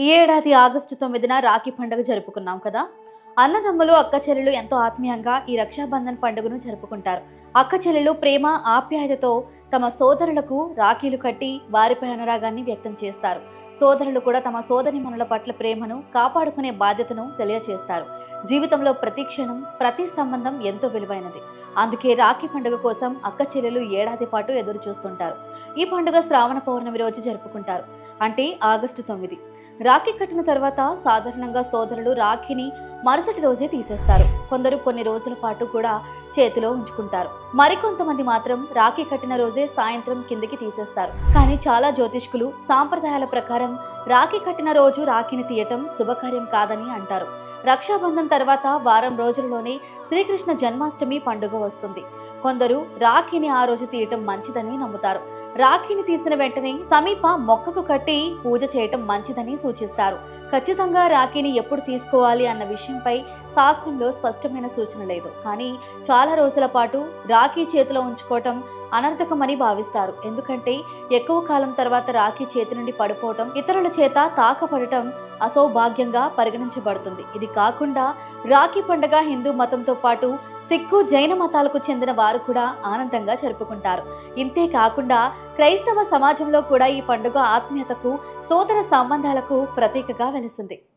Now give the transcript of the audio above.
ఈ ఏడాది ఆగస్టు తొమ్మిదిన రాఖీ పండుగ జరుపుకున్నాం కదా? అన్నదమ్ములు అక్క చెల్లెలు ఎంతో ఆత్మీయంగా ఈ రక్షాబంధన్ పండుగను జరుపుకుంటారు. అక్క చెల్లెలు ప్రేమ ఆప్యాయతతో తమ సోదరులకు రాఖీలు కట్టి వారిపై అనురాగాన్ని వ్యక్తం చేస్తారు. సోదరులు కూడా తమ సోదరిమణుల పట్ల ప్రేమను కాపాడుకునే బాధ్యతను తెలియజేస్తారు జీవితంలో ప్రతి క్షణం ప్రతి సంబంధం ఎంతో విలువైనది. అందుకే రాఖీ పండుగ కోసం అక్క చెల్లెలు ఏడాది పాటు ఎదురు చూస్తుంటారు. ఈ పండుగ శ్రావణ పౌర్ణమి రోజు జరుపుకుంటారు. అంటే ఆగస్టు తొమ్మిది. రాఖీ కట్టిన తర్వాత సాధారణంగా సోదరులు రాఖీని మరుసటి రోజే తీసేస్తారు. కొందరు కొన్ని రోజుల పాటు కూడా చేతిలో ఉంచుకుంటారు. మరికొంతమంది మాత్రం రాఖీ కట్టిన రోజే సాయంత్రం కిందికి తీసేస్తారు. కానీ చాలా జ్యోతిష్కులు సాంప్రదాయాల ప్రకారం రాఖీ కట్టిన రోజు రాఖీని తీయటం శుభకార్యం కాదని అంటారు. రక్షాబంధం తర్వాత వారం రోజుల్లోనే శ్రీకృష్ణ జన్మాష్టమి పండుగ వస్తుంది. కొందరు రాఖీని ఆ రోజు తీయటం మంచిదని నమ్ముతారు. రాఖీని తీసిన వెంటనే సమీప మొక్కకు కట్టి పూజ చేయటం మంచిదని సూచిస్తారు. ఖచ్చితంగా రాఖీని ఎప్పుడు తీసుకోవాలి అన్న విషయంపై శాస్త్రంలో స్పష్టమైన సూచన లేదు. కానీ చాలా రోజుల పాటు రాఖీ చేతిలో ఉంచుకోవటం అనర్థకమని భావిస్తారు. ఎందుకంటే ఎక్కువ కాలం తర్వాత రాఖీ చేతి నుండి పడిపోవటం ఇతరుల చేత తాకపడటం అసౌభాగ్యంగా పరిగణించబడుతుంది. ఇది కాకుండా రాఖీ పండుగ హిందూ మతంతో పాటు సిక్కు జైన మతాలకు చెందిన వారు కూడా ఆనందంగా జరుపుకుంటారు. ఇంతే కాకుండా క్రైస్తవ సమాజంలో కూడా ఈ పండుగ ఆత్మీయతకు సోదర సంబంధాలకు ప్రతీకగా వెలిసింది.